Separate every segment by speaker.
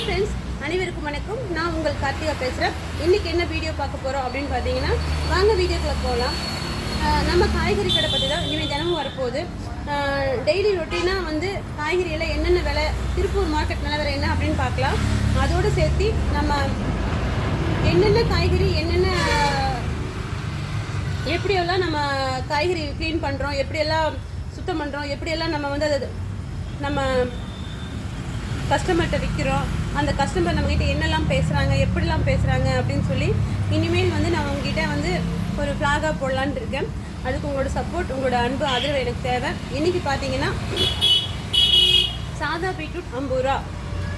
Speaker 1: Hi friends அனைவருக்கும் வணக்கம். நான் உங்கள் கார்த்திகா பேசுகிறேன் இன்றைக்கி என்ன வீடியோ பார்க்க போகிறோம் அப்படின்னு பார்த்தீங்கன்னா வாங்க வீடியோக்குள்ளே போகலாம் நம்ம காய்கறி கடை பற்றி தான் இனிமேல் தினமும் வரப்போகுது. டெய்லி ரொட்டீனாக வந்து காய்கறியில் என்னென்ன விலை திருப்பூர் மார்க்கெட் நிலவரம் என்ன அப்படின்னு பார்க்கலாம். அதோடு சேர்த்து நம்ம என்னென்ன காய்கறி என்னென்ன எப்படியெல்லாம் நம்ம காய்கறி க்ளீன் பண்ணுறோம் எப்படியெல்லாம் சுத்தம் பண்ணுறோம் எப்படியெல்லாம் நம்ம வந்து அது நம்ம கஸ்டமர்கிட்ட விற்கிறோம் அந்த கஸ்டமர் நம்மக்கிட்ட என்னெல்லாம் பேசுகிறாங்க எப்படிலாம் பேசுகிறாங்க அப்படின்னு சொல்லி இனிமேல் வந்து நான் உங்ககிட்ட வந்து ஒரு ஃப்ளாகாக போடலான்னு இருக்கேன். அதுக்கு உங்களோட சப்போர்ட் உங்களோட அன்பு ஆதரவு எனக்கு தேவை. இன்றைக்கி பார்த்தீங்கன்னா சாதா பீட்ரூட் ஐம்பது ரூபா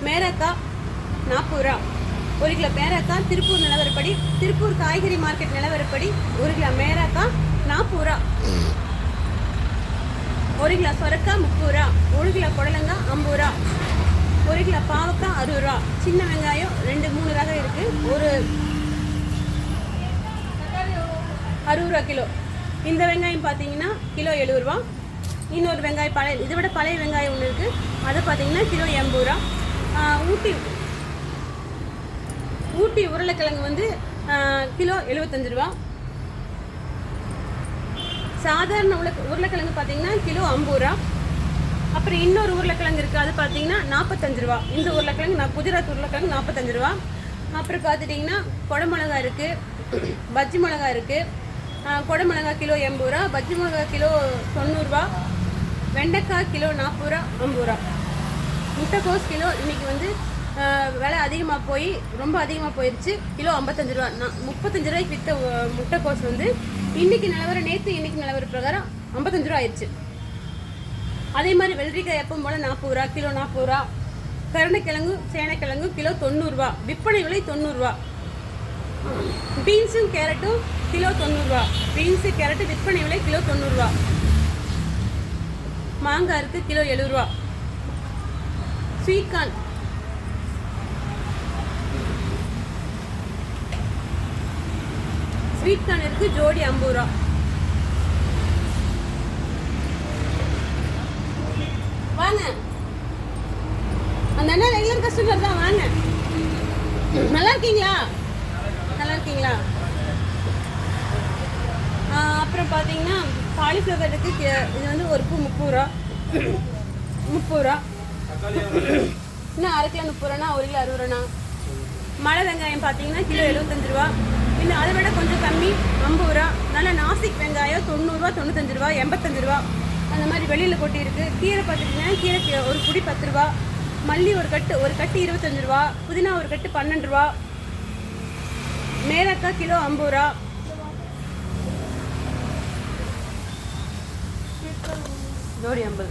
Speaker 1: மேரக்காய் நாற்பது ரூபா ஒரு கிலோ பேரக்காய் திருப்பூர் நிலவரப்படி திருப்பூர் காய்கறி மார்க்கெட் நிலவரப்படி ஒரு கிலோ மேரக்காய் நாற்பது ரூபா. ஒரு கிலோ சொரக்காய் முப்பது ரூபா ஒரு கிலோ புடலங்காய் ஐம்பது ரூபா. ஒரு கிலோ பாவக்காய் அறுபது ரூபா. சின்ன வெங்காயம் ரெண்டு மூணு ரகம் இருக்கு. ஒரு அறுபது ரூபா கிலோ. இந்த வெங்காயம் பார்த்தீங்கன்னா கிலோ எழுபது ரூபா. இன்னொரு வெங்காயம் பழைய இதை விட பழைய வெங்காயம் ஒன்று இருக்குது அதை பார்த்தீங்கன்னா கிலோ எண்பது ரூபா. ஊட்டி ஊட்டி உருளைக்கிழங்கு வந்து கிலோ எழுபத்தஞ்சு ரூபா. சாதாரண உருளை உருளைக்கிழங்கு பார்த்தீங்கன்னா கிலோ ஐம்பது ரூபா. அப்புறம் இன்னொரு உருளைக்கிழங்கு இருக்குது அது பார்த்தீங்கன்னா நாற்பத்தஞ்சு ரூபா. இந்த உருளைக்கிழங்கு நான் குஜராத் உருளைக்கிழங்கு நாற்பத்தஞ்சு ரூபா. அப்புறம் பார்த்துட்டிங்கன்னா குடமிளகா இருக்குது பஜ்ஜி மிளகா இருக்குது குடமிளகா கிலோ எண்பது ரூபா. பஜ்ஜி மிளகா கிலோ தொண்ணூறுரூவா வெண்டைக்காய் கிலோ நாற்பது ரூபா ஐம்பது ரூபா. முட்டைக்கோஸ் கிலோ இன்றைக்கி வந்து விலை அதிகமாக போய் ரொம்ப அதிகமாக போயிடுச்சு கிலோ ஐம்பத்தஞ்சு ரூபா. நான் முப்பத்தஞ்சு ரூபாய்க்கு விற்ற முட்டைக்கோஸ் வந்து இன்னைக்கு நிலவரம் நேற்று இன்றைக்கி நிலவர பிரகாரம் ஐம்பத்தஞ்சு ரூபா ஆயிடுச்சு அதே மாதிரி வெள்ளரிக்காய் எப்பவும் போல் நாற்பது ரூபா கிலோ நாற்பது ரூபா. கருணைக்கிழங்கு சேனைக்கிழங்கு கிலோ தொண்ணூறுரூவா விற்பனை விலை தொண்ணூறுரூவா பீன்ஸும் கேரட்டும் கிலோ தொண்ணூறுரூவா பீன்ஸு கேரட்டு விற்பனை விலை கிலோ தொண்ணூறுரூவா மாங்காய் இருக்குது kilo எழுபதுரூவா sweet corn. Sweet sweet corn இருக்கு ஜோடி ஐம்பது ரூபா. வாங்க. அந்த அண்ணா ரெகுலர் கஸ்டமர் தான் வாங்க. நல்லா இருக்கீங்களா? நல்லா இருக்கீங்களா? அப்புறம் பார்த்தீங்கன்னா காலிஃப்ளவர் இருக்கு. இது வந்து ஒரு பூ முப்பது ரூபா. முப்பது ரூபா. இன்னும் அரை கிலோ முப்பது ரூபானா ஒரு கிலோ அறுபது ரூபாண்ணா மழை வெங்காயம் பார்த்தீங்கன்னா கிலோ எழுபத்தஞ்சு ரூபா. இன்னும் அதை விட கொஞ்சம் கம்மி ஐம்பது ரூபா. நல்ல நாசிக் வெங்காயம் தொண்ணூறுரூவா தொண்ணூத்தஞ்சு ரூபா எண்பத்தஞ்சு ரூபா. அந்த மாதிரி வெளியில் கொட்டியிருக்கு. கீரை பார்த்துட்டிங்கன்னா கீரை ஒரு குடி பத்து ரூபா. மல்லி ஒரு கட்டு ஒரு கட்டு இருபத்தஞ்சு ரூபா. புதினா ஒரு கட்டு பன்னெண்டு ரூபா. மேலக்காய் கிலோ ஐம்பது ரூபா. ஜோடி ஐம்பது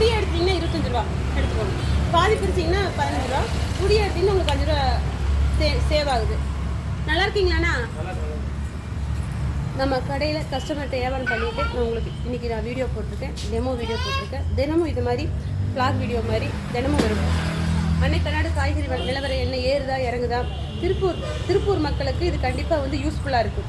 Speaker 1: குடி எடுத்தீங்கன்னா இருபத்தஞ்சு ரூபா எடுத்துக்கோங்க. பாதி பிரிச்சிங்கன்னா பதினஞ்சு ரூபா. குடி எடுத்தீங்கன்னா உங்களுக்கு அஞ்சு ரூபா சே சேவ் ஆகுது. நல்லா இருக்கீங்களாண்ணா? நம்ம கடையில் கஸ்டமர்கிட்ட வியாபாரம் பண்ணிவிட்டு நான் உங்களுக்கு இன்றைக்கி நான் வீடியோ போட்டிருக்கேன். டெமோ வீடியோ போட்டிருக்கேன். தினமும் இது மாதிரி ஃப்ளாக் வீடியோ மாதிரி தினமும் வரும். அன்னைக்கு நாடு காய்கறி நிலவரம் என்ன? ஏறுதா? இறங்குதா? திருப்பூர் திருப்பூர் மக்களுக்கு இது கண்டிப்பாக வந்து யூஸ்ஃபுல்லாக இருக்கும்.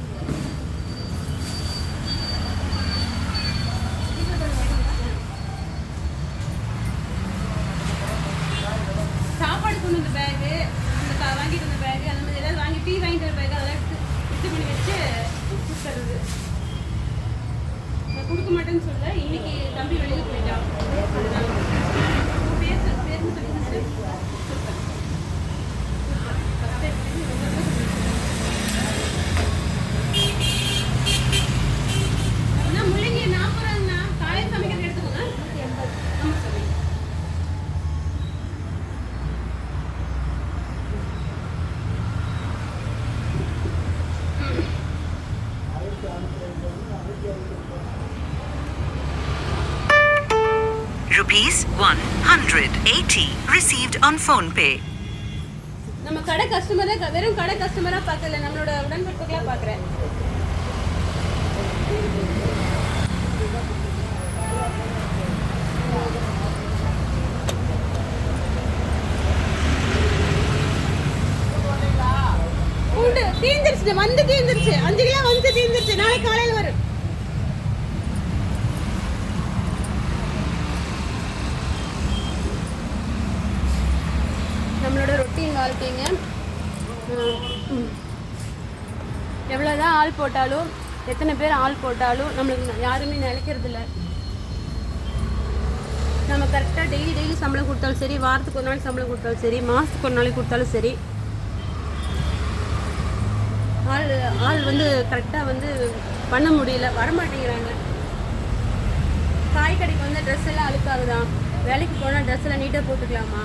Speaker 2: Rupees 180 received on phone PhonePe
Speaker 1: நம்ம கடை கஸ்டமரே வெறும் கடை கஸ்டமராக பார்க்கல. நம்மளோட உடன்பிறப்புகளாக பார்க்குறேன். தீந்துருச்சு வந்து தீந்துருச்சு. அஞ்சு கிலோ வந்து தீந்துருச்சு. நாளைக்கு காலையில் வரும். எவ்வளோதான் ஆள் போட்டாலும் எத்தனை பேர் ஆள் போட்டாலும் நம்மளுக்கு யாருமே நிலைக்கிறதில்ல. நம்ம கரெக்டாக டெய்லி டெய்லி சம்பளம் கொடுத்தாலும் சரி வாரத்துக்கு ஒரு நாள் சம்பளம் கொடுத்தாலும் சரி மாதத்துக்கு ஒரு நாளைக்கு கொடுத்தாலும் சரி ஆள் ஆள் வந்து கரெக்டாக வந்து பண்ண முடியல வரமாட்டேங்கிறாங்க. காய் கடைக்கு வந்து ட்ரெஸ் எல்லாம் அழுக்காகுதான் வேலைக்கு போனால் ட்ரெஸ் எல்லாம் நீட்டாக போட்டுக்கலாமா?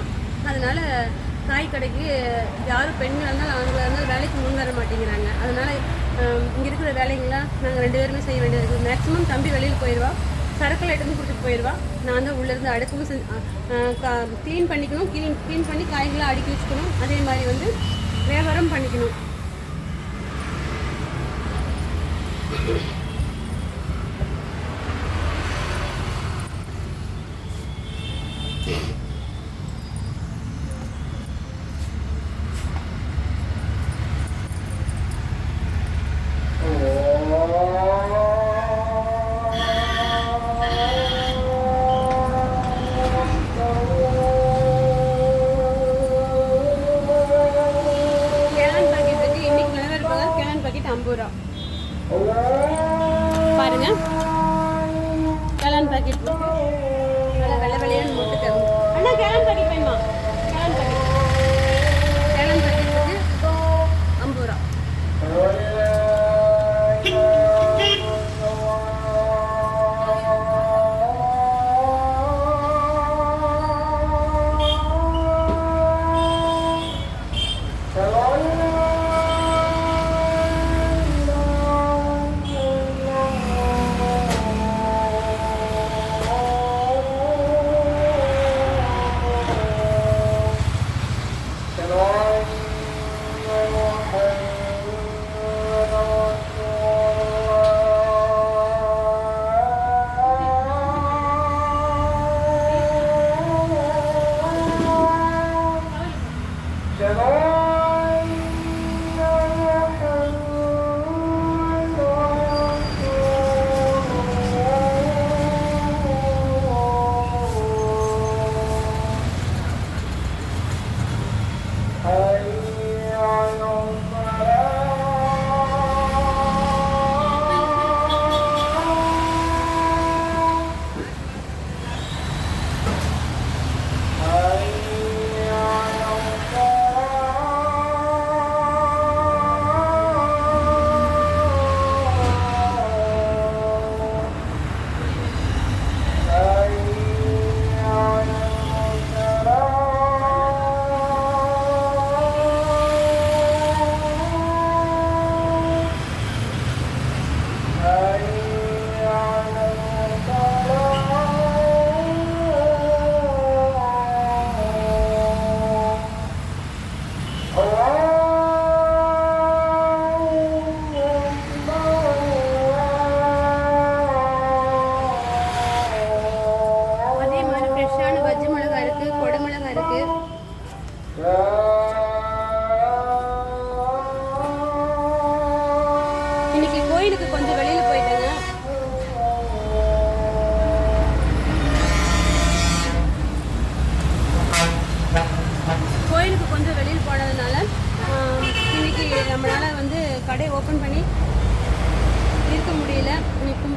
Speaker 1: அதனால காய் கடைக்கு யாரும் பெண்களாக இருந்தாலும் ஆண்களாக இருந்தாலும் வேலைக்கு முன் வர மாட்டேங்கிறாங்க அதனால இங்கே இருக்கிற வேலைங்களாம் நாங்கள் ரெண்டு பேருமே செய்ய வேண்டியது இருக்குது மேக்ஸிமம் தம்பி வெளியில் போயிடுவா சரக்குல எடுத்து கொடுத்துட்டு போயிடுவா நான் தான் உள்ளேருந்து அடுக்கவும் செஞ்சு க்ளீன் பண்ணிக்கணும் க்ளீன் க்ளீன் பண்ணி காய்களை அடுக்கி வச்சுக்கணும் அதே மாதிரி வந்து வியாபாரம் பண்ணிக்கணும் கிழன் பாக்கெட் இருக்கு இன்னைக்கு நிலவர இருப்பதா கிழன் பாக்கெட் ஐம்பது ரூபா பாருங்க கிழன் பாக்கெட்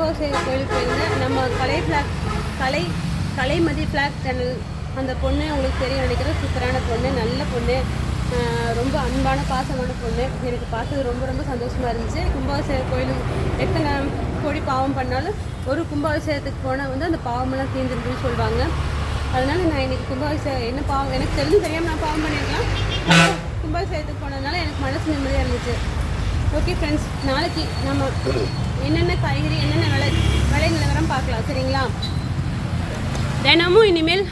Speaker 1: கும்பாபிஷேக கோயிலுக்கு போயிருந்தேன் நம்ம Kalai vlog Kalai Kalaimathi vlog channel அந்த பொண்ணு உங்களுக்கு தெரியும் நினைக்கிறேன். சூப்பரான பொண்ணு நல்ல பொண்ணு. ரொம்ப அன்பான பாசமான பொண்ணு. எனக்கு பார்த்தது ரொம்ப ரொம்ப சந்தோஷமாக இருந்துச்சு. கும்பாபிஷேக கோயிலுக்கு எத்தனை கோடி பாவம் பண்ணாலும் ஒரு கும்பாபிஷேகத்துக்கு போனால் வந்து அந்த பாவமெல்லாம் தீர்ந்துருக்குன்னு சொல்லுவாங்க. அதனால் நான் இன்னைக்கு கும்பாபிஷேகம் என்ன பாவம்? எனக்கு தெரிஞ்சு தெரியாமல் நான் பாவம் பண்ணியிருக்கலாம். கும்பாபிஷேகத்துக்கு போனதுனால எனக்கு மனசு நிம்மதியாக இருந்துச்சு. ஓகே ஃப்ரெண்ட்ஸ் நாளைக்கு நம்ம என்னென்ன காய்கறி என்னென்ன விலை விலை நிலவரம் பார்க்கலாம் சரிங்களா? தினமும் இனிமேல்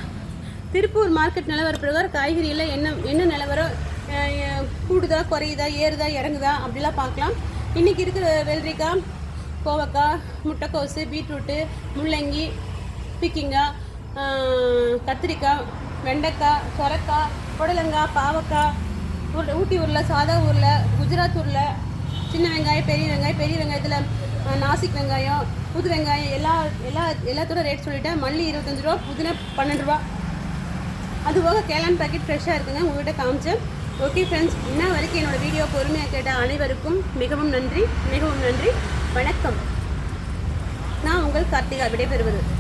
Speaker 1: திருப்பூர் மார்க்கெட் நிலவர பிரகாரம் காய்கறியில் என்ன என்ன நிலவரம் கூடுதா குறையுதா ஏறுதா இறங்குதா அப்படிலாம் பார்க்கலாம். இன்றைக்கி இருக்கிற வெள்ளரிக்காய் கோவக்காய் முட்டைக்கோசு பீட்ரூட்டு முள்ளங்கி பிக்கிங்காய் கத்திரிக்காய் வெண்டைக்காய் சொரக்காய் புடலங்காய் பாவக்காய் ஊட்டி ஊரில் சாதா ஊரில் குஜராத் ஊரில் சின்ன வெங்காயம் பெரிய வெங்காயம் பெரிய வெங்காயத்தில் நாசிக் வெங்காயம் புது வெங்காயம் எல்லா எல்லா எல்லாத்தோட ரேட் சொல்லிட்டேன். மல்லி இருபத்தஞ்சு ரூபா புதினா பன்னெண்டு ரூபா. அது போக கேளான் பாக்கெட் ஃப்ரெஷ்ஷாக இருக்குங்க. உங்கள்கிட்ட காமிச்சேன். ஓகே ஃப்ரெண்ட்ஸ் இன்ன வரைக்கும் என்னோடய வீடியோ பொறுமையாக கேட்ட அனைவருக்கும் மிகவும் நன்றி. மிகவும் நன்றி. வணக்கம். நான் உங்கள் கார்த்திகா விடைபெறுவது.